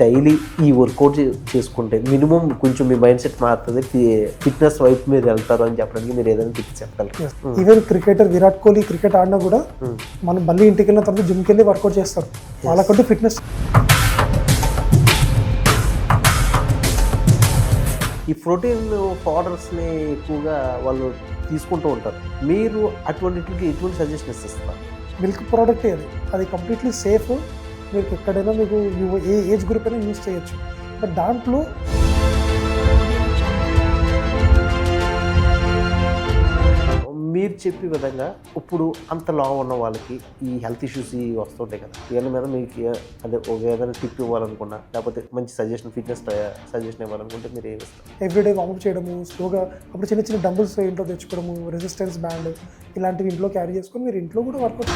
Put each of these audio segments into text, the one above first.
Daily ఈ work out చేసుకుంటే minimum కొంచెం మీ మైండ్ సెట్ మారుతుంది ఫిట్నెస్ వైపు మీరు వెళ్తారు అని చెప్పడానికి మీరు ఏదైనా టిప్స్ చెప్పగలరు? Even cricketer Virat Kohli cricket ఆడినా కూడా మనం మళ్ళీ ఇంటికి వెళ్ళిన తర్వాత జిమ్కి వెళ్ళి వర్కౌట్ చేస్తారు. వాళ్ళకంటూ ఫిట్నెస్ ఈ ప్రోటీన్ పౌడర్స్ని ఎక్కువగా వాళ్ళు తీసుకుంటూ ఉంటారు. మీరు అటువంటికి ఎటువంటి సజెషన్స్ ఇస్తారు? మిల్క్ ప్రోడక్ట్ అది. అది కంప్లీట్లీ సేఫ్ మీకు ఎక్కడైనా మీకు ఏ ఏజ్ గ్రూప్ అయినా యూస్ చేయొచ్చు. బట్ దాంట్లో మీరు చెప్పే విధంగా ఇప్పుడు అంత లావు ఉన్న వాళ్ళకి ఈ హెల్త్ ఇష్యూస్ వస్తుంటాయి కదా. వీళ్ళ మీద మీకు అదే ఒక ఏదైనా టిప్ ఇవ్వాలనుకున్నా లేకపోతే మంచి సజెషన్ ఫిట్నెస్ సజెషన్ ఇవ్వాలనుకుంటే మీరు ఏమి ఇస్తారు ఎవ్రీడే వార్మప్ చేయడము స్లోగా అప్పుడు చిన్న చిన్న డంబుల్స్ ఇంట్లో తెచ్చుకోవడము రెసిస్టెన్స్ బ్యాండ్ ఇలాంటివి ఇంట్లో క్యారీ చేసుకొని మీరు ఇంట్లో కూడా వర్కౌట్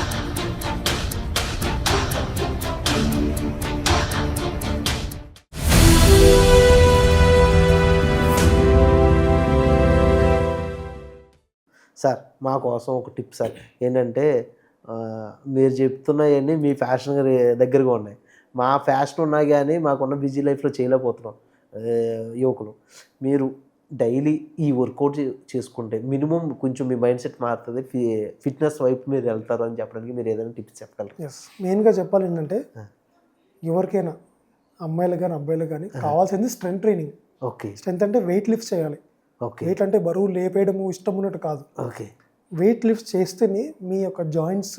సార్ మా కోసం ఒక టిప్ సార్. ఏంటంటే మీరు చెప్తున్నాయన్నీ మీ ఫ్యాషన్ దగ్గరగా ఉన్నాయి. మా ఫ్యాషన్ ఉన్నా కానీ మాకున్న బిజీ లైఫ్లో చేయలేకపోతున్నాం. యువకులు. మీరు డైలీ ఈ వర్కౌట్ చేసుకుంటే మినిమం కొంచెం మీ మైండ్ సెట్ మారుతుంది ఫిట్నెస్ వైపు మీరు వెళ్తారు అని చెప్పడానికి మీరు ఏదైనా టిప్స్ చెప్పగలరు? ఎస్ మెయిన్గా చెప్పాలి ఏంటంటే. ఎవరికైనా అమ్మాయిలు కానీ అబ్బాయిలు కానీ కావాల్సింది స్ట్రెంత్ ట్రైనింగ్. ఓకే. స్ట్రెంత్ అంటే వెయిట్ లిఫ్ట్ చేయాలి. ఓకే. వెయిట్ అంటే బరువు లేపేయడము ఇష్టం ఉన్నట్టు కాదు. ఓకే. వెయిట్ లిఫ్ట్ చేస్తేనే మీ యొక్క జాయింట్స్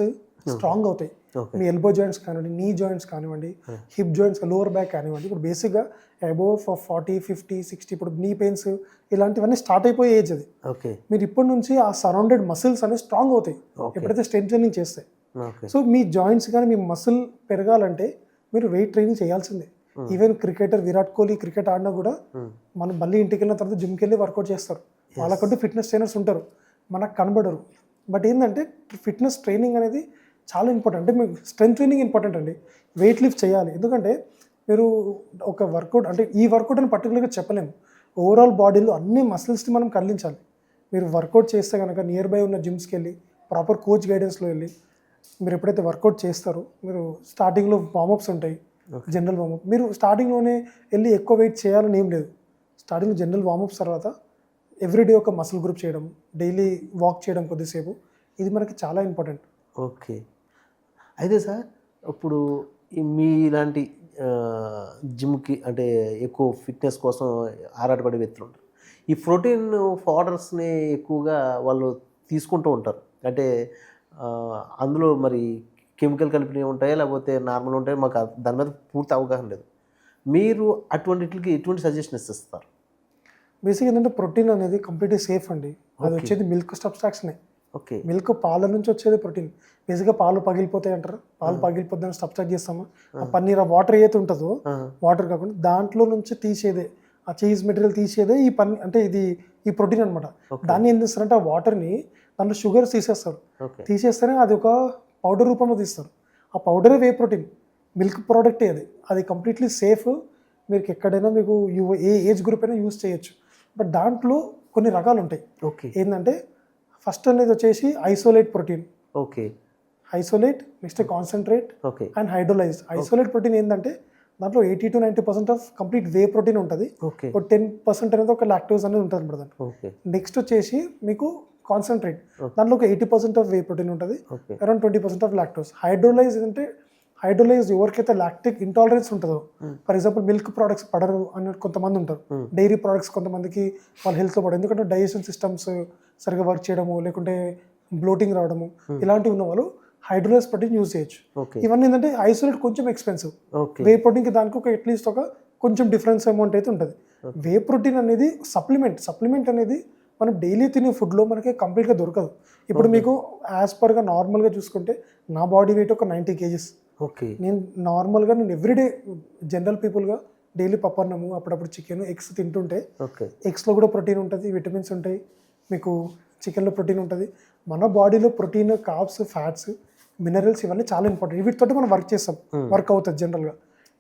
స్ట్రాంగ్ అవుతాయి. మీ ఎల్బో జాయింట్స్ కానివ్వండి నీ జాయింట్స్ కానివ్వండి హిప్ జాయింట్స్ లోవర్ బ్యాక్ కానివ్వండి ఇప్పుడు బేసిక్గా అబోవ్ ఫార్టీ ఫిఫ్టీ సిక్స్టీ ఇప్పుడు నీ పెయిన్స్ ఇలాంటివన్నీ స్టార్ట్ అయిపోయే ఏజ్ అది. ఓకే. మీరు ఇప్పటి నుంచి ఆ సరౌండెడ్ మసిల్స్ అనేవి స్ట్రాంగ్ అవుతాయి. ఎప్పుడైతే స్ట్రెంత్ ట్రైనింగ్ చేస్తే ఓకే. సో మీ జాయింట్స్ కానీ మీ మసిల్ పెరగాలంటే మీరు వెయిట్ ట్రైనింగ్ చేయాల్సిందే. Even cricketer Virat Kohli cricket ఆడినా కూడా మనం మళ్ళీ ఇంటికి వెళ్ళిన తర్వాత జిమ్కి వెళ్ళి వర్కౌట్ చేస్తారు. వాళ్ళకంటూ ఫిట్నెస్ ట్రైనర్స్ ఉంటారు. మనకు కనబడరు. బట్ ఏంటంటే ఫిట్నెస్ ట్రైనింగ్ అనేది చాలా ఇంపార్టెంట్ అంటే మీకు స్ట్రెంత్ ట్రైనింగ్ ఇంపార్టెంట్ అండి. వెయిట్ లిఫ్ట్ చేయాలి. ఎందుకంటే మీరు ఒక వర్కౌట్ అంటే ఈ వర్కౌట్ అని పర్టికులర్గా చెప్పలేము. ఓవరాల్ బాడీలో అన్ని మసిల్స్ని మనం కదిలించాలి. మీరు వర్కౌట్ చేస్తే కనుక నియర్ బై ఉన్న జిమ్స్కి వెళ్ళి ప్రాపర్ కోచ్ గైడెన్స్లో వెళ్ళి మీరు ఎప్పుడైతే వర్కౌట్ చేస్తారో మీరు స్టార్టింగ్లో వార్మప్స్ ఉంటాయి. జనరల్ వార్మప్ మీరు స్టార్టింగ్లోనే వెళ్ళి ఎక్కువ వెయిట్ చేయాలని ఏం లేదు. స్టార్టింగ్ జనరల్ వార్మప్స్ తర్వాత ఎవ్రీడే ఒక మసిల్ గ్రూప్ చేయడం డైలీ వాక్ చేయడం కొద్దిసేపు ఇది మనకి చాలా ఇంపార్టెంట్ ఓకే. అయితే సార్ ఇప్పుడు మీ ఇలాంటి జిమ్కి అంటే ఎక్కువ ఫిట్నెస్ కోసం ఆరాటపడే వ్యక్తులు ఉంటారు. ఈ ప్రోటీన్ పౌడర్స్ని ఎక్కువగా వాళ్ళు తీసుకుంటూ ఉంటారు. అంటే అందులో మరి కెమికల్ కలిపినవి ఉంటాయా? లేకపోతే నార్మల్ ఉంటాయా? మాకు దాని మీద పూర్తి అవగాహన లేదు. మీరు అటువంటికి ఎటువంటి సజెషన్స్ ఇస్తారు? బేసిక్ ఏంటంటే ప్రోటీన్ అనేది కంప్లీట్లీ సేఫ్ అండి. అది వచ్చేది మిల్క్ సబ్స్ట్రాక్ట్స్నే ఓకే. మిల్క్ పాల నుంచి వచ్చేది ప్రోటీన్. బేసిక్గా పాలు పగిలిపోతాయి అంటారు. పాలు పగిలిపోద్దని సబ్స్ట్రాక్ట్ చేస్తామా. ఆ పన్నీర్ ఆ వాటర్ ఏదైతే ఉంటుందో వాటర్ కాకుండా దాంట్లో నుంచి తీసేదే ఆ చీజ్ మెటీరియల్ తీసేదే ఈ పని అంటే ఇది ఈ ప్రోటీన్ అనమాట దాన్ని ఏం చేస్తారంటే ఆ వాటర్ని దాంట్లో షుగర్స్ తీసేస్తారు. తీసేస్తేనే అది ఒక పౌడర్ రూపంలో తీస్తారు. ఆ పౌడరే వే ప్రోటీన్? మిల్క్ ప్రోడక్టే అది. అది కంప్లీట్లీ సేఫ్. మీకు ఎక్కడైనా మీకు యు ఏ ఏజ్ గ్రూప్ అయినా యూస్ చేయొచ్చు. బట్ దాంట్లో కొన్ని రకాలు ఉంటాయి. ఓకే. ఏంటంటే ఫస్ట్ అనేది వచ్చేసి isolate protein. Okay. Isolate next concentrate okay. And hydrolyse isolate protein ఏంటంటే దాంట్లో eighty to ninety percent of complete whey protein ఉంటుంది. ఓకే. ఒక టెన్ పర్సెంట్ అనేది ఒక లాక్టోజ్ అనేది ఉంటుంది అనమాట నెక్స్ట్ వచ్చేసి మీకు కాన్సన్ట్రేట్ దాంట్లో ఒక eighty percent of whey protein ఉంటుంది. Around twenty percent of lactose hydrolyse అంటే హైడ్రోలైజ్ ఎవరికైతే లాక్టిక్ ఇంటాలరెన్స్ ఉంటుందో ఫర్ ఎగ్జాంపుల్ మిల్క్ ప్రోడక్ట్స్ పడరు అని కొంతమంది ఉంటారు. డైరీ ప్రోడక్ట్స్ కొంతమందికి వాళ్ళ హెల్త్లో పడరు ఎందుకంటే డైజెషన్ సిస్టమ్స్ సరిగా వర్క్ చేయడము లేకుంటే బ్లోటింగ్ రావడము ఇలాంటివి ఉన్న వాళ్ళు హైడ్రోలైజ్ ప్రోటీన్ యూజ్ చేయొచ్చు. ఇవన్నీ ఏంటంటే ఐసోలేట్ కొంచెం ఎక్స్పెన్సివ్ వే ప్రోటీన్కి దానికి ఒక అట్లీస్ట్ ఒక కొంచెం డిఫరెన్స్ అమౌంట్ అయితే ఉంటుంది. వే ప్రోటీన్ అనేది సప్లిమెంట్ సప్లిమెంట్ అనేది మనం డైలీ తినే ఫుడ్లో మనకి కంప్లీట్గా దొరకదు. ఇప్పుడు మీకు యాజ్ పర్గా నార్మల్గా చూసుకుంటే నా బాడీ వెయిట్ ఒక నైంటీ కేజీస్. ఓకే. నేను నార్మల్గా నేను ఎవ్రీడే జనరల్ పీపుల్గా డైలీ పప్పన్నము అప్పుడప్పుడు చికెన్ ఎగ్స్ తింటుంటే ఓకే. ఎగ్స్లో కూడా ప్రోటీన్ ఉంటుంది విటమిన్స్ ఉంటాయి మీకు చికెన్లో ప్రోటీన్ ఉంటుంది. మన బాడీలో ప్రోటీన్ కాప్స్ ఫ్యాట్స్ మినరల్స్ ఇవన్నీ చాలా ఇంపార్టెంట్. వీటితో మనం వర్క్ చేస్తాం వర్క్ అవుతుంది జనరల్గా.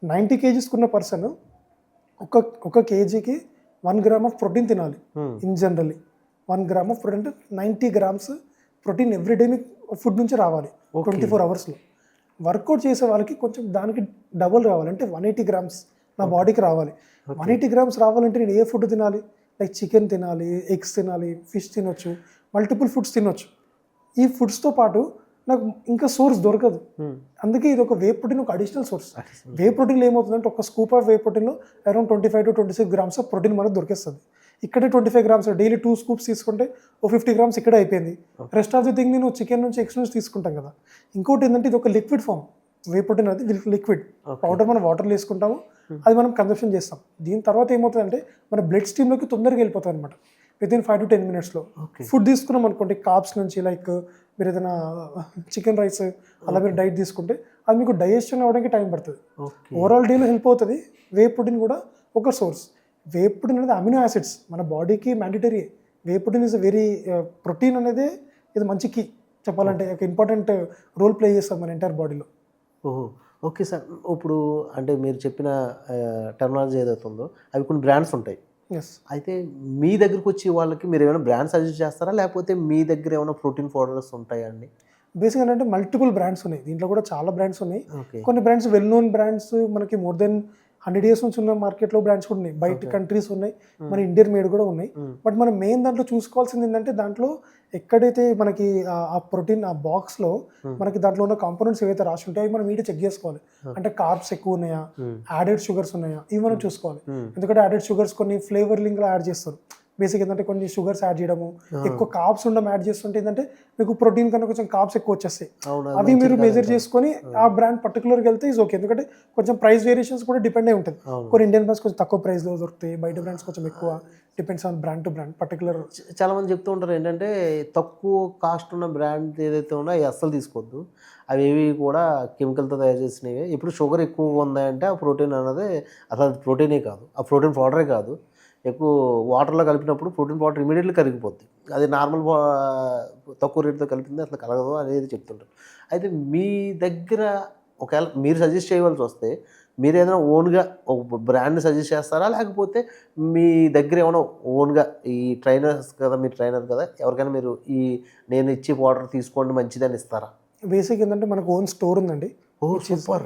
నైంటీ కేజీస్కి ఉన్న పర్సన్ ఒక ఒక కేజీకి వన్ గ్రామ్ ఆఫ్ ప్రోటీన్ తినాలి. In generally. One gram of protein అంటే నైంటీ గ్రామ్స్ ప్రోటీన్ ఎవ్రీడే మీకు ఫుడ్ నుంచి రావాలి. ట్వంటీ ఫోర్ అవర్స్లో. వర్కౌట్ చేసే వాళ్ళకి కొంచెం దానికి డబుల్ రావాలి. అంటే వన్ ఎయిటీ గ్రామ్స్ నా బాడీకి రావాలి. వన్ ఎయిటీ గ్రామ్స్ రావాలంటే నేను ఏ ఫుడ్ తినాలి? లైక్ చికెన్ తినాలి ఎగ్స్ తినాలి ఫిష్ తినొచ్చు మల్టిపుల్ ఫుడ్స్ తినొచ్చు. ఈ ఫుడ్స్తో పాటు నాకు ఇంకా సోర్స్ దొరకదు. అందుకే ఇది ఒక వే ప్రోటీన్ ఒక అడిషనల్ సోర్స్. వే ప్రోటీన్లో ఏమవుతుందంటే ఒక scoop of whey ప్రోటీన్లో around twenty five to twenty six grams of protein మనకు దొరికేస్తుంది. ఇక్కడే twenty five grams daily two scoops తీసుకుంటే ఓ ఫిఫ్టీ గ్రామ్స్ ఇక్కడే అయిపోయింది. రెస్ట్ ఆఫ్ ది థింగ్ నేను చికెన్ నుంచి ఎక్స్ నుంచి తీసుకుంటాం కదా. ఇంకోటి ఏంటంటే ఇది ఒక లిక్విడ్ ఫామ్ వే ప్రోటీన్ అది లిక్విడ్ పౌడర్ మనం వాటర్లో వేసుకుంటాము అది మనం కన్సప్షన్ చేస్తాం. దీని తర్వాత ఏమవుతుందంటే మన బ్లడ్ స్ట్రీమ్లోకి తొందరగా వెళ్ళిపోతుంది అనమాట within five to ten మినిట్స్లో ఫుడ్ తీసుకున్నాం అనుకోండి కాప్స్ నుంచి లైక్ మీరు ఏదైనా చికెన్ రైస్ అలా మీరు డైట్ తీసుకుంటే అది మీకు డైజెషన్ అవ్వడానికి టైం పడుతుంది. ఓవరాల్ డేలో హెల్ప్ అవుతుంది. వే ప్రోటీన్ కూడా ఒక సోర్స్ వే ప్రోటీన్ అనేది అమినో యాసిడ్స్ మన బాడీకి mandatory whey protein is very protein అనేది ఇది మంచి కీ చెప్పాలంటే. ఒక ఇంపార్టెంట్ రోల్ ప్లే చేస్తుంది మన ఎంటైర్ బాడీలో ఓహో. Okay sir. ఇప్పుడు అంటే మీరు చెప్పిన టెక్నాలజీ ఏదైతే ఉందో అవి కొన్ని బ్రాండ్స్ ఉంటాయి. ఎస్ అయితే మీ దగ్గరకు వచ్చి వాళ్ళకి మీరు ఏమైనా బ్రాండ్ సజెస్ట్ చేస్తారా? లేకపోతే మీ దగ్గర ఏమైనా ప్రోటీన్ పౌడర్స్ ఉంటాయా అండి? బేసిక్గా ఏంటంటే మల్టిపుల్ బ్రాండ్స్ ఉన్నాయి. దీంట్లో కూడా చాలా బ్రాండ్స్ ఉన్నాయి. కొన్ని బ్రాండ్స్ వెల్ నోన్ బ్రాండ్స్ మనకి మోర్ దెన్ హండ్రెడ్ ఇయర్స్ నుంచి ఉన్న మార్కెట్లో బ్రాండ్స్ కూడా ఉన్నాయి. బయట కంట్రీస్ ఉన్నాయి. మన ఇండియన్ మేడ్ కూడా ఉన్నాయి. బట్ మనం మెయిన్ దాంట్లో చూసుకోవాల్సింది ఏంటంటే దాంట్లో ఎక్కడైతే మనకి ఆ- ప్రోటీన్ ఆ బాక్స్లో మనకి దాంట్లో ఉన్న కాంపోనెంట్స్ ఏవైతే రాసి ఉంటాయో అవి మనం మీడియా చెక్ చేసుకోవాలి. అంటే కార్బ్స్ ఎక్కువ ఉన్నాయా? యాడెడ్ షుగర్స్ ఉన్నాయా? ఇవి మనం చూసుకోవాలి. ఎందుకంటే యాడెడ్ షుగర్స్ కొన్ని ఫ్లేవర్లింగ్లో యాడ్ చేస్తారు. బేసిక్ ఏంటంటే కొన్ని షుగర్స్ యాడ్ చేయడము ఎక్కువ కాప్స్ ఉండడం యాడ్ చేస్తుంటే ఏంటంటే మీకు ప్రోటీన్ కన్నా కొంచెం కాప్స్ ఎక్కువ వచ్చేస్తాయి. అవి మీరు మెజర్ చేసుకొని ఆ. బ్రాండ్ పర్టికులర్గా వెళ్తే ఇస్ ఓకే ఎందుకంటే కొంచెం ప్రైస్ వేరియేషన్స్ కూడా డిపెండ్ అయి ఉంటుంది. కొన్ని ఇండియన్ బ్రాండ్స్ కొంచెం తక్కువ ప్రైస్లో దొరుకుతాయి బయట బ్రాండ్స్ కొంచెం ఎక్కువ depends on brand to brand particular చాలా మంది చెప్తూ ఉంటారు ఏంటంటే తక్కువ కాస్ట్ ఉన్న బ్రాండ్ ఏదైతే ఉందో అవి అస్సలు తీసుకోవద్దు. అవి ఏవి కూడా కెమికల్తో తయారు చేసినవి. ఇప్పుడు షుగర్ ఎక్కువ ఉందంటే ఆ ప్రోటీన్ అన్నది అసలు ప్రోటీనే కాదు. ఆ ప్రోటీన్ పౌడరే కాదు. ఎక్కువ వాటర్లో కలిపినప్పుడు ప్రోటీన్ పౌడర్ ఇమీడియట్లీ కరిగిపోద్ది. అది నార్మల్ తక్కువ రేటుతో కలిపింది అసలు కలగదు అనేది చెప్తుంటారు. అయితే మీ దగ్గర ఒకవేళ మీరు సజెస్ట్ చేయవలసి వస్తే మీరు ఏదైనా ఓన్గా ఒక బ్రాండ్ సజెస్ట్ చేస్తారా? లేకపోతే మీ దగ్గర ఏమైనా ఓన్గా ఈ ట్రైనర్స్ కదా మీరు ట్రైనర్ కదా ఎవరికైనా మీరు ఈ నేను ఇచ్చే పౌడర్ తీసుకోండి మంచిదని ఇస్తారా? బేసిక్ ఏంటంటే మనకు ఓన్ స్టోర్ ఉందండి. ఓ సూపర్.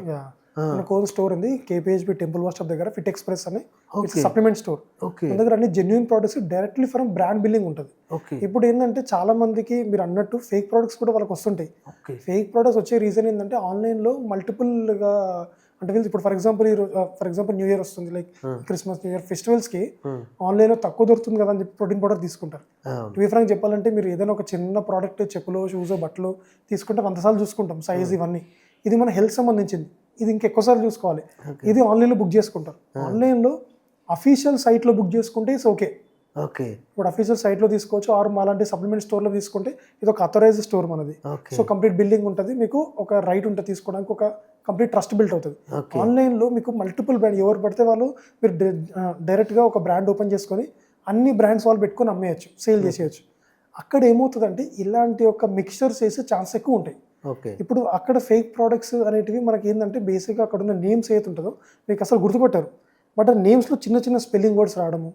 మనకు ఓన్ స్టోర్ ఉంది కేపీహెచ్బి టెంపుల్ వాష్ దగ్గర ఫిట్ ఎక్స్ప్రెస్ అని. సప్లిమెంట్ స్టోర్ మన దగ్గర అన్ని genuine products directly from brand billing ఉంటుంది. ఇప్పుడు ఏంటంటే చాలా మందికి మీరు అన్నట్టు ఫేక్ ప్రోడక్ట్స్ కూడా వాళ్ళకి వస్తుంటాయి. ఫేక్ ప్రోడక్ట్స్ వచ్చే రీజన్ ఏంటంటే ఆన్లైన్లో మల్టిపుల్గా అంటే వీళ్ళు ఇప్పుడు ఫర్ ఎగ్జాంపుల్ ఈ ఫర్ ఎగ్జాంపుల్ న్యూ ఇయర్ వస్తుంది లైక్ క్రిస్మస్ న్యూ ఇయర్ ఫెస్టివల్స్కి ఆన్లైన్లో తక్కువ దొరుకుతుంది కదా అని చెప్పి ప్రోటీన్ పౌడర్ తీసుకుంటారు. అవును టు ఫ్రాంక్ చెప్పాలంటే మీరు ఏదైనా ఒక చిన్న ప్రోడక్ట్ చెప్పులు షూస్ బట్టలు తీసుకుంటే వంద సార్లు చూసుకుంటాం సైజ్ ఇవన్నీ. ఇది మన హెల్త్ సంబంధించింది. ఇది ఇంకెక్కువసార్లు చూసుకోవాలి. ఇది ఆన్లైన్లో బుక్ చేసుకుంటారు. ఆన్లైన్లో అఫీషియల్ సైట్లో బుక్ చేసుకుంటే ఇట్స్ ఓకే. ఓకే. ఇప్పుడు అఫీషియల్ సైట్లో తీసుకోవచ్చు ఆర్ మాలాంటి సప్లిమెంట్ స్టోర్లో తీసుకుంటే ఇది ఒక అథరైజ్ స్టోర్ మనది. సో కంప్లీట్ బిల్డింగ్ ఉంటుంది మీకు ఒక రైట్ ఉంటుంది తీసుకోవడానికి ఒక కంప్లీట్ ట్రస్ట్ బిల్ట్ అవుతుంది. ఆన్లైన్లో మీకు మల్టిపుల్ బ్రాండ్ ఎవరు పడితే వాళ్ళు మీరు డైరెక్ట్గా ఒక బ్రాండ్ ఓపెన్ చేసుకొని అన్ని బ్రాండ్స్ వాళ్ళు పెట్టుకొని అమ్మేయచ్చు సేల్ చేసేయచ్చు. అక్కడ ఏమవుతుందంటే ఇలాంటి ఒక మిక్చర్స్ చేసే ఛాన్స్ ఎక్కువ ఉంటాయి. ఓకే. ఇప్పుడు అక్కడ ఫేక్ ప్రోడక్ట్స్ అనేటివి మనకి ఏంటంటే బేసిక్గా అక్కడ ఉన్న నేమ్స్ ఏది ఉంటుందో మీకు అసలు గుర్తుపట్టారు. బట్ ఆ నేమ్స్లో చిన్న చిన్న స్పెల్లింగ్ వర్డ్స్ రావడము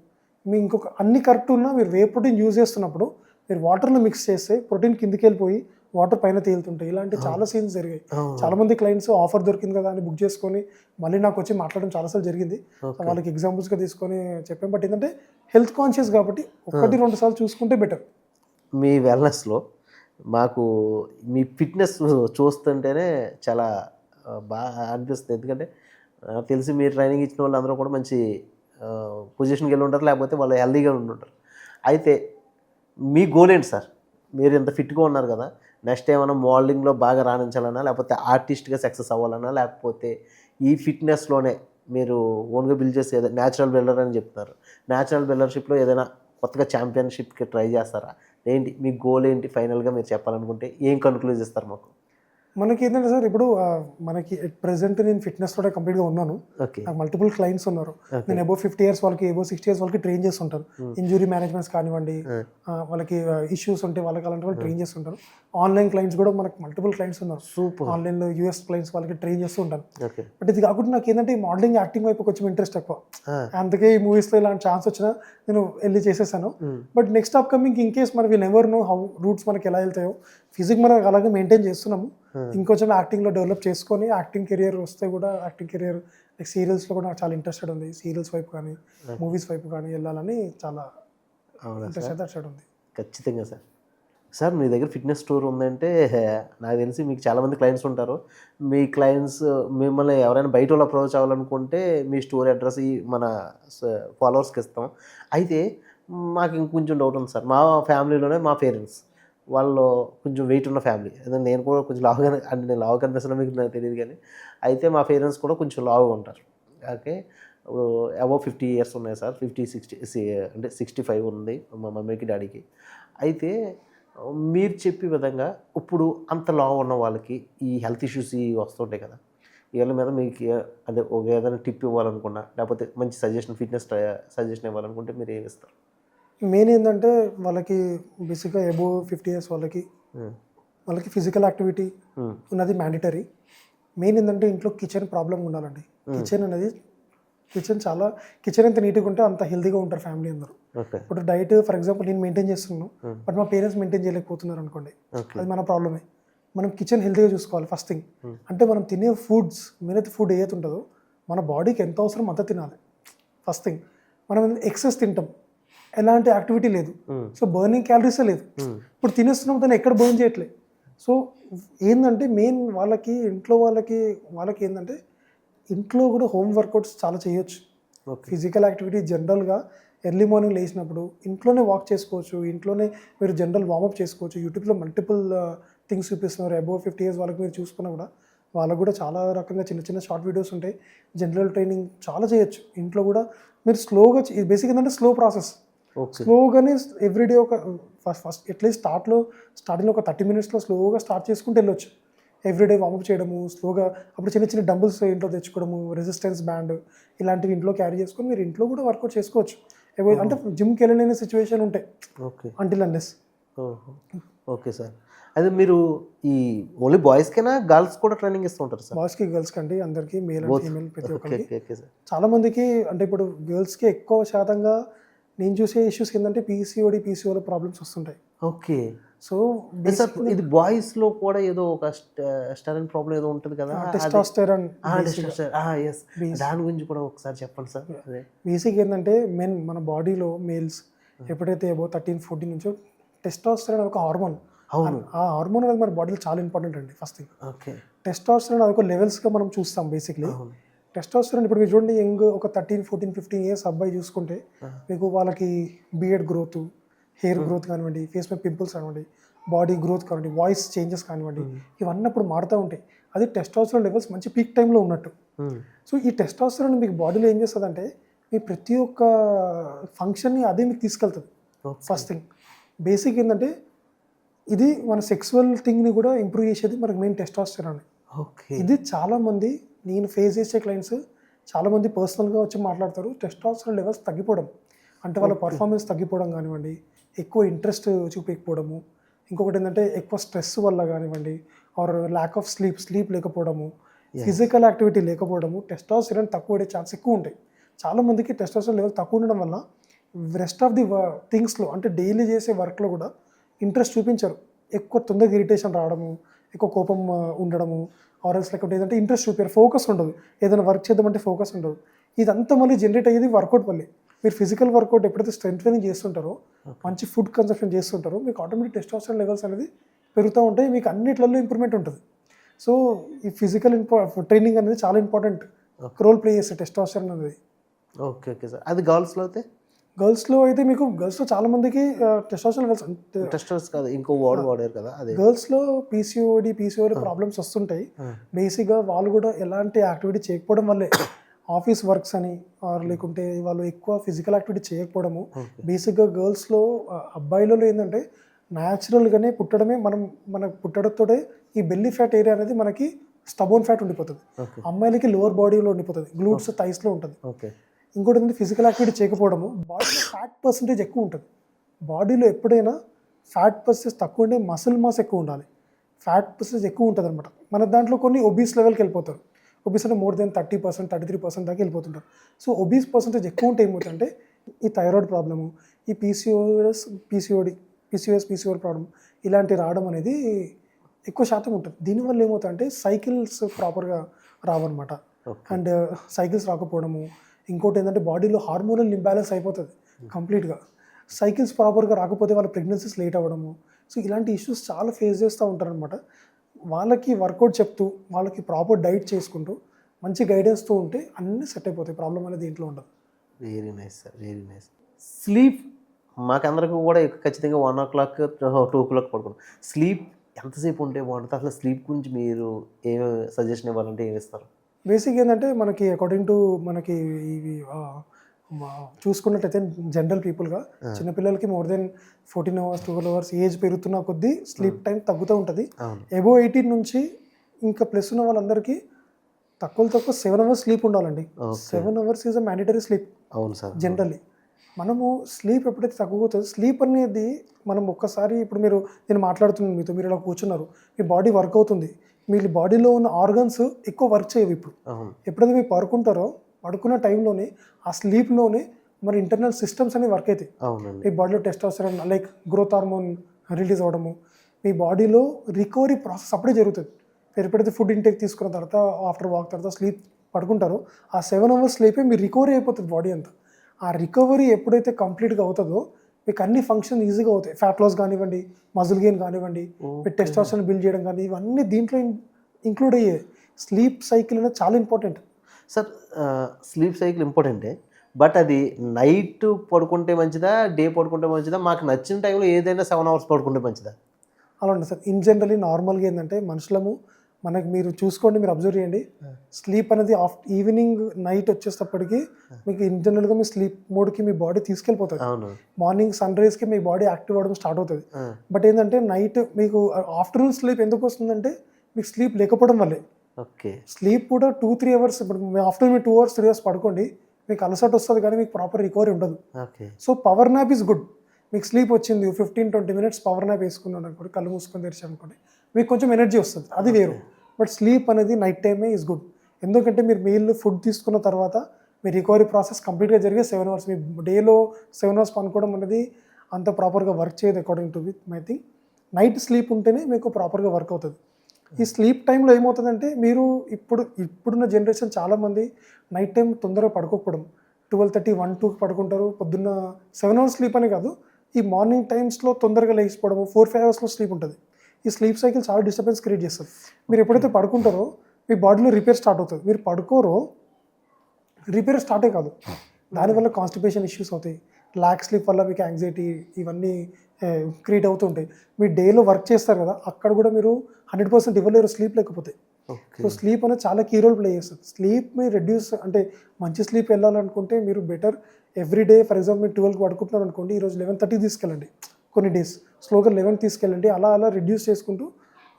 మీ ఇంకొక అన్ని కరెక్ట్ ఉన్నా మీరు వే ప్రోటీన్ యూజ్ చేస్తున్నప్పుడు మీరు వాటర్లో మిక్స్ చేస్తే ప్రోటీన్ కిందికి వెళ్ళిపోయి వాటర్ పైన తేలుతుంటాయి. ఇలాంటి చాలా సీన్స్ జరిగాయి. చాలా మంది క్లయింట్స్ ఆఫర్ దొరికింది కదా అని బుక్ చేసుకొని మళ్ళీ నాకు వచ్చి మాట్లాడడం చాలాసార్లు జరిగింది. వాళ్ళకి ఎగ్జాంపుల్స్గా తీసుకొని చెప్పాం బట్ ఏంటంటే హెల్త్ కాన్షియస్ కాబట్టి ఒకటి రెండు సార్లు చూసుకుంటే బెటర్ మీ వెల్నెస్లో మాకు మీ ఫిట్నెస్ చూస్తుంటేనే చాలా బాగా అనిపిస్తుంది. ఎందుకంటే నాకు తెలిసి మీరు ట్రైనింగ్ ఇచ్చిన వాళ్ళు అందరూ కూడా మంచి పొజిషన్కి వెళ్ళి ఉంటారు. లేకపోతే వాళ్ళు హెల్దీగా ఉంటారు. అయితే మీ గోల్ ఏంటి సార్? మీరు ఇంత ఫిట్గా ఉన్నారు కదా నెక్స్ట్ ఏమైనా మోడలింగ్లో బాగా రాణించాలన్నా లేకపోతే ఆర్టిస్ట్గా సక్సెస్ అవ్వాలన్నా లేకపోతే ఈ ఫిట్నెస్లోనే మీరు ఓన్గా బిల్డ్ చేసి ఏదో న్యాచురల్ బిల్డర్ అని చెప్తున్నారు న్యాచురల్ బిల్డర్షిప్లో ఏదైనా కొత్తగా ఛాంపియన్షిప్కి ట్రై చేస్తారా? ఏంటి? మీ గోల్ ఏంటి? ఫైనల్గా మీరు చెప్పాలనుకుంటే ఏం కన్క్లూజ్ ఇస్తారు మాకు? మనకి ఏంటంటే సార్ ఇప్పుడు మనకి ప్రెసెంట్ నేను ఫిట్నెస్ తోటే కంప్లీట్గా ఉన్నాను. నాకు మల్టిపుల్ క్లయింట్స్ ఉన్నారు. నేను అబో ఫిఫ్టీ ఇయర్స్ వాళ్ళకి ఎబో సిక్స్టీ ఇయర్స్ వాళ్ళకి ట్రైన్ చేస్తుంటాను. ఇంజురీ మేనేజ్మెంట్స్ కానివ్వండి ఆ, వాళ్ళకి ఇష్యూస్ ఉంటే వాళ్ళకి అలాంటి వాళ్ళు ట్రైన్ చేస్తుంటాను ఆన్లైన్ క్లయింట్స్ కూడా మనకు మల్టిపుల్ క్లయింట్స్ ఉన్నారు. సూపర్. ఆన్లైన్లో యూఎస్ క్లయింట్స్ వాళ్ళకి ట్రైన్ చేస్తూ ఉంటాను బట్ ఇది కాకుండా నాకు ఏంటంటే ఈ మోడలింగ్ యాక్టింగ్ వైపు కొంచెం ఇంట్రెస్ట్ ఎక్కువ. అందుకే ఈ మూవీస్లో ఇలాంటి ఛాన్స్ వచ్చినా నేను వెళ్ళి చేసేసాను. But next upcoming in case మన will ever know how routes మనకి ఎలా వెళ్తాయో ఫిజిక్ మనం అలాగే మెయింటైన్ చేస్తున్నాము. ఇంకొంచెం యాక్టింగ్లో డెవలప్ చేసుకొని యాక్టింగ్ కెరియర్ వస్తే కూడా యాక్టింగ్ కెరియర్ లైక్ సీరియల్స్లో కూడా నాకు చాలా ఇంట్రెస్టెడ్ ఉంది. సీరియల్స్ వైపు కానీ మూవీస్ వైపు కానీ వెళ్ళాలని చాలా అవునా సార్? ఇంట్రెస్ట్ అయితే అటు సైడ్ ఉంది. ఖచ్చితంగా సార్. సార్ మీ దగ్గర ఫిట్నెస్ స్టోర్ ఉందంటే నాకు తెలిసి మీకు చాలామంది క్లయింట్స్ ఉంటారు. మీ క్లయింట్స్ మిమ్మల్ని ఎవరైనా బయట వాళ్ళు అప్రోచ్ అవ్వాలనుకుంటే మీ స్టోర్ అడ్రస్ మన ఫాలోవర్స్కి ఇస్తాం. అయితే మాకు ఇంకొంచెం డౌట్ ఉంది సార్. మా ఫ్యామిలీలోనే మా పేరెంట్స్ వాళ్ళు కొంచెం వెయిట్ ఉన్న ఫ్యామిలీ అదే నేను కూడా కొంచెం లావుగా అంటే నేను లావు కనిపిస్తున్నా మీకు నాకు తెలియదు కానీ అయితే మా పేరెంట్స్ కూడా కొంచెం లావుగా ఉంటారు. ఓకే? అబౌవ్ ఫిఫ్టీ ఇయర్స్ ఉన్నాయి సార్. ఫిఫ్టీ సిక్స్టీ అంటే సిక్స్టీ ఫైవ్ ఉంది మా మమ్మీకి డాడీకి అయితే మీరు చెప్పే విధంగా ఇప్పుడు అంత లావు ఉన్న వాళ్ళకి ఈ హెల్త్ ఇష్యూస్ వస్తుంటాయి కదా. వీళ్ళ మీద మీకు అదే ఒక ఏదైనా టిప్ ఇవ్వాలనుకున్నా లేకపోతే మంచి సజెషన్ ఫిట్నెస్ సజెషన్ ఇవ్వాలనుకుంటే మీరు ఏమి ఇస్తారు? మెయిన్ ఏంటంటే వాళ్ళకి బేసిక్గా ఎబో ఫిఫ్టీ ఇయర్స్ వాళ్ళకి వాళ్ళకి ఫిజికల్ యాక్టివిటీ ఉన్నది మ్యాండేటరీ మెయిన్ ఏంటంటే ఇంట్లో కిచెన్ ప్రాబ్లం ఉండాలండి. కిచెన్ అనేది కిచెన్ చాలా కిచెన్ ఎంత నీట్గా ఉంటే అంత హెల్తీగా ఉంటారు ఫ్యామిలీ అందరూ. ఇప్పుడు డైట్ ఫర్ ఎగ్జాంపుల్ నేను మెయింటైన్ చేస్తున్నాను బట్ మా పేరెంట్స్ మెయింటైన్ చేయలేకపోతున్నారు అనుకోండి అది మన ప్రాబ్లమే. మనం కిచెన్ హెల్తీగా చూసుకోవాలి ఫస్ట్ థింగ్. అంటే మనం తినే ఫుడ్స్ మిగతా ఫుడ్ ఏదైతే ఉంటుందో మన బాడీకి ఎంత అవసరం అంత తినాలి. First thing. మనం ఎక్సెస్ తింటాం. ఎలాంటి యాక్టివిటీ లేదు. సో బర్నింగ్ క్యాలరీసే లేదు. ఇప్పుడు తినేస్తున్నాం దాన్ని ఎక్కడ బర్న్ చేయట్లేదు సో ఏంటంటే మెయిన్ వాళ్ళకి ఇంట్లో వాళ్ళకి వాళ్ళకి ఏంటంటే ఇంట్లో కూడా హోమ్ వర్కౌట్స్ చాలా చేయొచ్చు. ఫిజికల్ యాక్టివిటీ జనరల్గా ఎర్లీ మార్నింగ్ లేచినప్పుడు ఇంట్లోనే వాక్ చేసుకోవచ్చు ఇంట్లోనే మీరు జనరల్ వార్మప్ చేసుకోవచ్చు. యూట్యూబ్లో మల్టిపుల్ థింగ్స్ చూపిస్తున్నారు. అబోవ్ ఫిఫ్టీ ఇయర్స్ వాళ్ళకి మీరు చూసుకున్నా కూడా వాళ్ళకు కూడా చాలా రకంగా చిన్న చిన్న షార్ట్ వీడియోస్ ఉంటాయి. జనరల్ ట్రైనింగ్ చాలా చేయొచ్చు. ఇంట్లో కూడా మీరు స్లోగా బేసిక్ ఏంటంటే స్లో ప్రాసెస్. స్లోగానే ఎవ్రీడే ఒక ఫస్ట్ ఫస్ట్ అట్లీస్ట్ స్టార్ట్లో స్టార్టింగ్లో ఒక థర్టీ మినిట్స్లో స్లోగా స్టార్ట్ చేసుకుంటూ వెళ్ళొచ్చు. ఎవ్రీడే వార్మప్ చేయడము స్లోగా అప్పుడు చిన్న చిన్న డంబుల్స్ ఇంట్లో తెచ్చుకోవడము రెసిస్టెన్స్ బ్యాండ్ ఇలాంటివి ఇంట్లో క్యారీ చేసుకొని మీరు ఇంట్లో కూడా వర్కౌట్ చేసుకోవచ్చు. అంటే జిమ్కి వెళ్ళలేని సిచ్యువేషన్ ఉంటాయి okay. Until unless. Okay sir. అదే మీరు ఈ ఓన్లీ బాయ్స్కైనా గర్ల్స్ కూడా ట్రైనింగ్ ఇస్తూ ఉంటారు సార్? బాయ్స్కి గర్ల్స్కి అండి. అందరికీ మేల్ అండ్ ఫీమేల్ ప్రతి ఒక్కరికి. చాలా మందికి అంటే ఇప్పుడు గర్ల్స్కి ఎక్కువ శాతంగా నేను చూసే ఇష్యూస్ ఏంటంటే పీసీఓడి పీసీఓలో ప్రాబ్లమ్స్ వస్తుంటాయి. ఓకే. సో ఇది బాయ్స్లో కూడా ఏదో ఒక స్టెరన్ ప్రాబ్లం ఏదో ఉంటుంది కదా? టెస్టాస్టెరాన్ ఎస్ దాని గురించి కూడా ఒకసారి చెప్పండి సార్. బేసిక్ ఏంటంటే మెన్ మన బాడీలో మేల్స్ ఎప్పుడైతే ఏబో థర్టీన్ ఫోర్టీన్ నుంచో టెస్టాస్టెరాన్ ఒక హార్మోన్ అవును. ఆ హార్మోన్ అనేది మన బాడీలో చాలా ఇంపార్టెంట్ అండి ఫస్ట్ థింగ్ ఓకే. టెస్టాస్టెరాన్ అదొక లెవెల్స్గా మనం చూస్తాం బేసిక్లీ టెస్టాస్టెరాన్ ఇప్పుడు మీరు చూడండి యంగ్ ఒక థర్టీన్ ఫోర్టీన్ ఫిఫ్టీన్ ఇయర్స్ అబ్బాయి చూసుకుంటే మీకు వాళ్ళకి బియర్డ్ గ్రోత్ హెయిర్ గ్రోత్ కానివ్వండి ఫేస్ మీద పింపుల్స్ కానివ్వండి బాడీ గ్రోత్ కానివ్వండి వాయిస్ చేంజెస్ కానివ్వండి ఇవన్నీ అప్పుడు మారుతూ ఉంటాయి. అది టెస్టాస్టెరాన్ లెవెల్స్ మంచి పీక్ టైంలో ఉన్నట్టు. సో ఈ టెస్టాస్టెరాన్ మీకు బాడీలో ఏం చేస్తుందంటే మీ ప్రతి ఒక్క ఫంక్షన్ని అదే మీకు తీసుకెళ్తుంది. ఫస్ట్ థింగ్ బేసిక్ ఏంటంటే ఇది మన సెక్సువల్ థింగ్ని కూడా ఇంప్రూవ్ చేసేది మనకి మెయిన్ టెస్టాస్టెరాన్ ఓకే ఇది చాలామంది నేను ఫేస్ చేసే క్లయింట్స్ చాలామంది పర్సనల్గా వచ్చి మాట్లాడతారు టెస్టాస్టెరాన్ లెవెల్స్ తగ్గిపోవడం. అంటే వాళ్ళ పర్ఫార్మెన్స్ తగ్గిపోవడం కానివ్వండి ఎక్కువ ఇంట్రెస్ట్ చూపించకపోవడము ఇంకొకటి ఏంటంటే ఎక్కువ స్ట్రెస్ వల్ల కానివ్వండి or lack of sleep sleep లేకపోవడము ఫిజికల్ యాక్టివిటీ లేకపోవడము టెస్టాస్టెరాన్ తక్కువ పడే ఛాన్స్ ఎక్కువ ఉంటాయి. చాలామందికి టెస్టాస్టెరాన్ లెవెల్ తక్కువ ఉండడం వల్ల రెస్ట్ ఆఫ్ ది థింగ్స్లో అంటే డైలీ చేసే వర్క్లో కూడా ఇంట్రెస్ట్ చూపించరు. ఎక్కువ తొందరగా ఇరిటేషన్ రావడము ఎక్కువ కోపం ఉండడము ఆర్ఎల్స్ లేకపోతే ఏదంటే ఇంట్రెస్ట్ చూపారు. ఫోకస్ ఉండదు. ఏదైనా వర్క్ చేద్దామంటే ఫోకస్ ఉండదు. ఇదంతా మళ్ళీ జనరేట్ అయ్యేది వర్కౌట్ వల్లే. మీరు ఫిజికల్ వర్కౌట్ ఎప్పుడైతే స్ట్రెంత్ ట్రైనింగ్ చేస్తుంటారో మంచి ఫుడ్ కన్సంప్షన్ చేస్తుంటారో మీకు ఆటోమేటిక్ టెస్టాస్టెరాన్ లెవెల్స్ అనేది పెరుగుతూ ఉంటాయి మీకు అన్నిట్లలో ఇంప్రూవ్మెంట్ ఉంటుంది. సో ఈ ఫిజికల్ ఇంపా ట్రైనింగ్ అనేది చాలా ఇంపార్టెంట్ రోల్ ప్లే చేస్తే టెస్టాస్టెరాన్ అనేది. ఓకే ఓకే సార్ అది గర్ల్స్లో అయితే? గర్ల్స్లో అయితే మీకు గర్ల్స్లో చాలా మందికి టెస్టాస్టెరాన్ లెవెల్స్ అంటే టెస్టర్స్ కాదు ఇంకో వర్డ్ వాడారు కదా అదే. గర్ల్స్లో పీసీఓడి పీసీఓడి ప్రాబ్లమ్స్ వస్తుంటాయి. బేసిక్గా వాళ్ళు కూడా ఎలాంటి యాక్టివిటీ చేయకపోవడం వల్లే ఆఫీస్ వర్క్స్ అని ఆర్ లేకుంటే వాళ్ళు ఎక్కువ ఫిజికల్ యాక్టివిటీ చేయకపోవడము. బేసిక్గా గర్ల్స్లో అబ్బాయిలలో ఏంటంటే న్యాచురల్గానే పుట్టడమే మనం మన పుట్టడంతోటే ఈ బెల్లీ ఫ్యాట్ ఏరియా అనేది మనకి స్టబోన్ ఫ్యాట్ ఉండిపోతుంది. అమ్మాయిలకి లోవర్ బాడీలో ఉండిపోతుంది. గ్లూట్స్ థైస్లో ఉంటుంది. ఇంకోటి ఏంటంటే ఫిజికల్ యాక్టివిటీ చేయకపోవడము. బాడీలో ఫ్యాట్ పర్సంటేజ్ ఎక్కువ ఉంటుంది. బాడీలో ఎప్పుడైనా ఫ్యాట్ పర్సెంటేజ్ తక్కువ ఉంటే మసిల్ మాస్ ఎక్కువ ఉండాలి. ఫ్యాట్ పర్సెంటేజ్ ఎక్కువ ఉంటుంది అనమాట మన దాంట్లో కొన్ని ఒబీస్ లెవెల్కి వెళ్ళిపోతారు. ఒబీస్ అంటే more than thirty percent thirty three percent దాకా వెళ్ళిపోతుంటారు. సో ఒబీస్ పర్సెంటేజ్ ఎక్కువ ఉంటే ఏమవుతుందంటే ఈ థైరాయిడ్ ప్రాబ్లము ఈ PCOS PCOD PCOS PCOD problem ఇలాంటి రావడం అనేది ఎక్కువ శాతం ఉంటుంది. దీనివల్ల ఏమవుతుందంటే సైకిల్స్ ప్రాపర్గా రావన్నమాట. అండ్ సైకిల్స్ రాకపోవడము ఇంకోటి ఏంటంటే బాడీలో హార్మోనల్ ఇంబ్యాలెన్స్ అయిపోతుంది కంప్లీట్గా సైకిల్స్ ప్రాపర్గా రాకపోతే వాళ్ళ ప్రెగ్నెన్సీస్ లేట్ అవ్వడము. సో ఇలాంటి ఇష్యూస్ చాలా ఫేస్ చేస్తూ ఉంటారనమాట వాళ్ళకి వర్కౌట్ చెప్తూ వాళ్ళకి ప్రాపర్ డైట్ చేసుకుంటూ మంచి గైడెన్స్తో ఉంటే అన్నీ సెట్ అయిపోతాయి. ప్రాబ్లం అనేది దీంట్లో ఉండదు. Very nice sir very nice sleep మాకందరికి కూడా ఖచ్చితంగా one o'clock two o'clock పడుకుంటాం. స్లీప్ ఎంతసేపు ఉంటే బాగుంటుంది? అసలు స్లీప్ గురించి మీరు ఏమి సజెషన్ ఇవ్వాలంటే ఏమి ఇస్తారు? బేసిక్ ఏంటంటే మనకి అకార్డింగ్ టు మనకి ఇవి చూసుకున్నట్టయితే జనరల్ పీపుల్గా చిన్నపిల్లలకి more than fourteen hours twelve hours age పెరుగుతున్న కొద్దీ స్లీప్ టైం తగ్గుతూ ఉంటుంది. ఎబో ఎయిటీన్ నుంచి ఇంకా ప్లస్ ఉన్న వాళ్ళందరికీ తక్కువ తక్కువ సెవెన్ అవర్స్ స్లీప్ ఉండాలండి. Seven hours is uh mandatory sleep. అవును సార్. జనరల్లీ. మనము స్లీప్ ఎప్పుడైతే తగ్గుతుందో స్లీప్ అనేది మనం ఒక్కసారి ఇప్పుడు మీరు నేను మాట్లాడుతున్నాను మీతో మీరు ఇలా కూర్చున్నారు. మీ బాడీ వర్క్ అవుతుంది. మీ బాడీలో ఉన్న ఆర్గన్స్ ఎక్కువ వర్క్ చేయవు ఇప్పుడు. ఎప్పుడైతే మీరు పడుకుంటారో పడుకున్న టైంలోనే ఆ స్లీప్లోనే మరి ఇంటర్నల్ సిస్టమ్స్ అనేవి వర్క్ అవుతాయి. మీ బాడీలో testosterone like growth hormone release అవ్వడము మీ బాడీలో రికవరీ ప్రాసెస్ అప్పుడే జరుగుతుంది. మీరు ఎప్పుడైతే ఫుడ్ ఇంటేక్ తీసుకున్న తర్వాత ఆఫ్టర్ వాక్ తర్వాత స్లీప్ పడుకుంటారో ఆ సెవెన్ అవర్స్ స్లీపే మీ రికవరీ అయిపోతుంది బాడీ అంతా. ఆ రికవరీ ఎప్పుడైతే కంప్లీట్గా అవుతుందో మీకు అన్ని ఫంక్షన్ ఈజీగా అవుతాయి. ఫ్యాట్ లాస్ కానివ్వండి మజిల్ గెయిన్ కానివ్వండి మీ టెస్టోస్టెరాన్ బిల్డ్ చేయడం కానీ ఇవన్నీ దీంట్లో ఇంక్లూడ్ అయ్యాయి స్లీప్ సైకిల్ అనేది చాలా ఇంపార్టెంట్ సార్ స్లీప్ సైకిల్ ఇంపార్టెంటే బట్ అది నైట్ పడుకుంటే మంచిదా డే పడుకుంటే మంచిదా? మాకు నచ్చిన టైంలో ఏదైనా సెవెన్ అవర్స్ పడుకుంటే మంచిదా? అలా ఉంటుంది సార్. ఇన్ జనరలీ నార్మల్గా ఏంటంటే మనుషులము మనకి మీరు చూసుకోండి మీరు అబ్జర్వ్ చేయండి. స్లీప్ అనేది ఆఫ్ ఈవినింగ్ నైట్ వచ్చేటప్పటికి మీకు ఇన్ జనరల్గా మీ స్లీప్ మోడ్కి మీ బాడీ తీసుకెళ్ళిపోతుంది. మార్నింగ్ సన్ రైజ్కి మీ బాడీ యాక్టివ్ అవ్వడం స్టార్ట్ అవుతుంది. బట్ ఏంటంటే నైట్ మీకు ఆఫ్టర్నూన్ స్లీప్ ఎందుకు వస్తుందంటే మీకు స్లీప్ లేకపోవడం వల్లే. ఓకే. స్లీప్ కూడా టూ త్రీ అవర్స్ ఇప్పుడు ఆఫ్టర్నూన్ మీరు టూ అవర్స్ త్రీ అవర్స్ పడుకోండి మీకు అలసట వస్తుంది కానీ మీకు ప్రాపర్ రికవరీ ఉండదు. Okay. So power nap is good మీకు స్లీప్ వచ్చింది fifteen twenty minutes power nap వేసుకున్నాను అనుకోండి కళ్ళు మూసుకొని తెరిచాను అనుకోండి మీకు కొంచెం ఎనర్జీ వస్తుంది అది వేరు. బట్ స్లీప్ అనేది నైట్ టైమే ఈజ్ గుడ్ ఎందుకంటే మీరు మీల్ ఫుడ్ తీసుకున్న తర్వాత మీ రికవరీ ప్రాసెస్ కంప్లీట్గా జరిగే సెవెన్ అవర్స్ మీ డేలో సెవెన్ అవర్స్ పనుకోవడం అనేది అంత ప్రాపర్గా వర్క్ చేయదు according to with my thing night sleep ఉంటేనే మీకు ప్రాపర్గా వర్క్ అవుతుంది. ఈ స్లీప్ టైంలో ఏమవుతుందంటే మీరు ఇప్పుడు ఇప్పుడున్న జనరేషన్ చాలామంది నైట్ టైం తొందరగా పడుకోకపోవడం. ట్వెల్వ్ థర్టీ వన్ టూకి పడుకుంటారు. పొద్దున్న సెవెన్ అవర్స్ స్లీప్ అనే కాదు. ఈ మార్నింగ్ టైమ్స్లో తొందరగా లేచిపోవడము ఫోర్ ఫైవ్ అవర్స్లో స్లీప్ ఉంటుంది. ఈ స్లీప్ సైకిల్ చాలా డిస్టర్బెన్స్ క్రియేట్ చేస్తుంది. మీరు ఎప్పుడైతే పడుకుంటారో మీ బాడీలో రిపేర్ స్టార్ట్ అవుతుంది. మీరు పడుకోరో రిపేర్ స్టార్టే కాదు. దానివల్ల కాన్స్టిపేషన్ ఇష్యూస్ అవుతాయి. ల్యాక్ స్లీప్ వల్ల మీకు యాంగ్జైటీ ఇవన్నీ క్రియేట్ అవుతుంటాయి మీరు డేలో వర్క్ చేస్తారు కదా అక్కడ కూడా మీరు హండ్రెడ్ పర్సెంట్ ఇవ్వలేరు స్లీప్ లేకపోతే. సో స్లీప్ అనేది చాలా కీ రోల్ ప్లే చేస్తుంది. స్లీప్ మీ రెడ్యూస్ అంటే మంచి స్లీప్ వెళ్ళాలనుకుంటే మీరు better every day for example మీరు ట్వెల్వ్కి పడుకుంటున్నారు అనుకోండి ఈరోజు లెవెన్ థర్టీ తీసుకెళ్ళండి. కొన్ని డేస్ స్లోగా లెవెన్ తీసుకెళ్ళండి. అలా అలా రెడ్యూస్ చేసుకుంటూ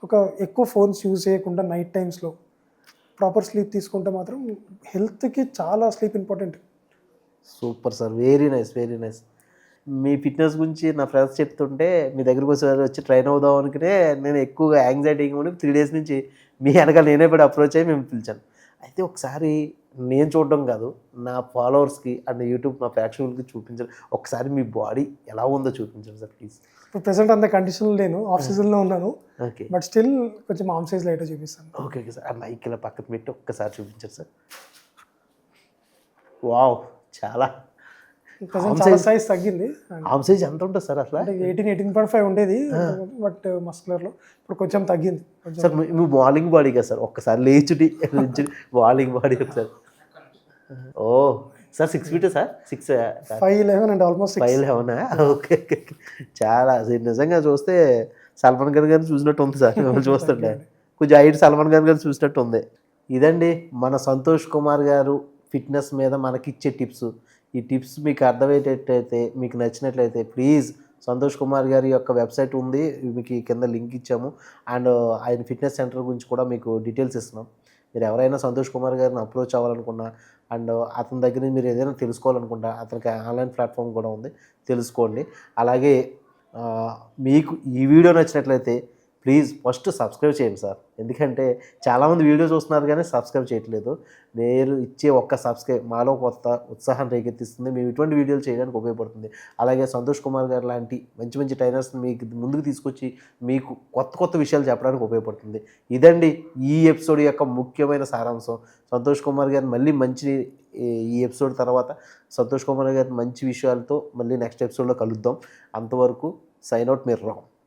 ఒక ఎక్కువ ఫోన్స్ యూజ్ చేయకుండా నైట్ టైమ్స్లో ప్రాపర్ స్లీప్ తీసుకుంటే మాత్రం హెల్త్కి చాలా sleep important super sir very nice very nice మీ ఫిట్నెస్ గురించి నా ఫ్రెండ్స్ చెప్తుంటే మీ దగ్గరకు ఒకసారి వచ్చి ట్రైన్ అవుదాం అనుకునే నేను ఎక్కువగా యాంగ్జైటీ ఉండి త్రీ డేస్ నుంచి మీ వెనకాల నేనే పడి అప్రోచ్ అయ్యి మేము పిలిచాను. అయితే ఒకసారి నేను చూడడం కాదు నా ఫాలోవర్స్కి అండ్ యూట్యూబ్ నా ప్రేక్షకులకి చూపించాలి ఒకసారి మీ బాడీ ఎలా ఉందో చూపించండి సార్ ప్లీజ్ ఇప్పుడు ప్రెసెంట్ అంత కండిషన్లో లేను ఆఫ్ సీజన్లో ఉన్నాను ఓకే. బట్ స్టిల్ కొంచెం ఆమ్ సైజ్ లైట్ చూపిస్తాను. Okay okay sir. ఆ మైక్ ఇలా పక్కన పెట్టి ఒక్కసారి చూపించండి సార్. వావ్ చాలా సైజ్ తగ్గింది. ఆమ్ సైజ్ ఎంత ఉంటుంది సార్ అసలు? ఎయిటీన్ ఎయిటీన్ పాయింట్ ఫైవ్ ఉండేది బట్ మస్కులర్లో ఇప్పుడు కొంచెం తగ్గింది. సార్ బాలింగ్ బాడీ కదా సార్ ఒక్కసారి లేచుడి లేచుడి బాలింగ్ బాడీ ఒకసారి. ఓ sir six feet sir? Six five eleven and almost five లెవెనా okay okay చాలా నిజంగా చూస్తే సల్మాన్ ఖాన్ గారిని చూసినట్టు ఉంది సార్ చూస్తుంటే. కొంచెం హైట్ సల్మాన్ ఖాన్ గారిని చూసినట్టు ఉంది. ఇదండి మన సంతోష్ కుమార్ గారు ఫిట్నెస్ మీద మనకి ఇచ్చే టిప్స్ ఈ టిప్స్ మీకు అర్థమయ్యేటట్టయితే మీకు నచ్చినట్లయితే ప్లీజ్ సంతోష్ కుమార్ గారి యొక్క వెబ్సైట్ ఉంది. మీకు ఈ కింద లింక్ ఇచ్చాము. అండ్ ఆయన ఫిట్నెస్ సెంటర్ గురించి కూడా మీకు డీటెయిల్స్ ఇస్తున్నాం. మీరు ఎవరైనా సంతోష్ కుమార్ గారిని అప్రోచ్ అవ్వాలనుకున్నా అండ్ అతని దగ్గర మీరు ఏదైనా తెలుసుకోవాలనుకుంటా అతనికి ఆన్లైన్ ప్లాట్ఫామ్ కూడా ఉంది. తెలుసుకోండి. అలాగే మీకు ఈ వీడియో నచ్చినట్లయితే ప్లీజ్ ఫస్ట్ సబ్స్క్రైబ్ చేయండి సార్. ఎందుకంటే చాలామంది వీడియో చూస్తున్నారు కానీ సబ్స్క్రైబ్ చేయట్లేదు. మీరు ఇచ్చే ఒక్క సబ్స్క్రైబ్ మాలో కొత్త ఉత్సాహం రేకెత్తిస్తుంది. మేము ఇటువంటి వీడియోలు చేయడానికి ఉపయోగపడుతుంది. అలాగే సంతోష్ కుమార్ గారు లాంటి మంచి మంచి ట్రైనర్స్ని మీకు ముందుకు తీసుకొచ్చి మీకు కొత్త కొత్త విషయాలు చెప్పడానికి ఉపయోగపడుతుంది. ఇదండి ఈ ఎపిసోడ్ యొక్క ముఖ్యమైన సారాంశం. సంతోష్ కుమార్ గారు మళ్ళీ మంచి ఈ- ఈ ఎపిసోడ్ తర్వాత సంతోష్ కుమార్ గారి మంచి విషయాలతో మళ్ళీ నెక్స్ట్ ఎపిసోడ్లో కలుద్దాం. అంతవరకు సైన్ అవుట్ మీరు రావు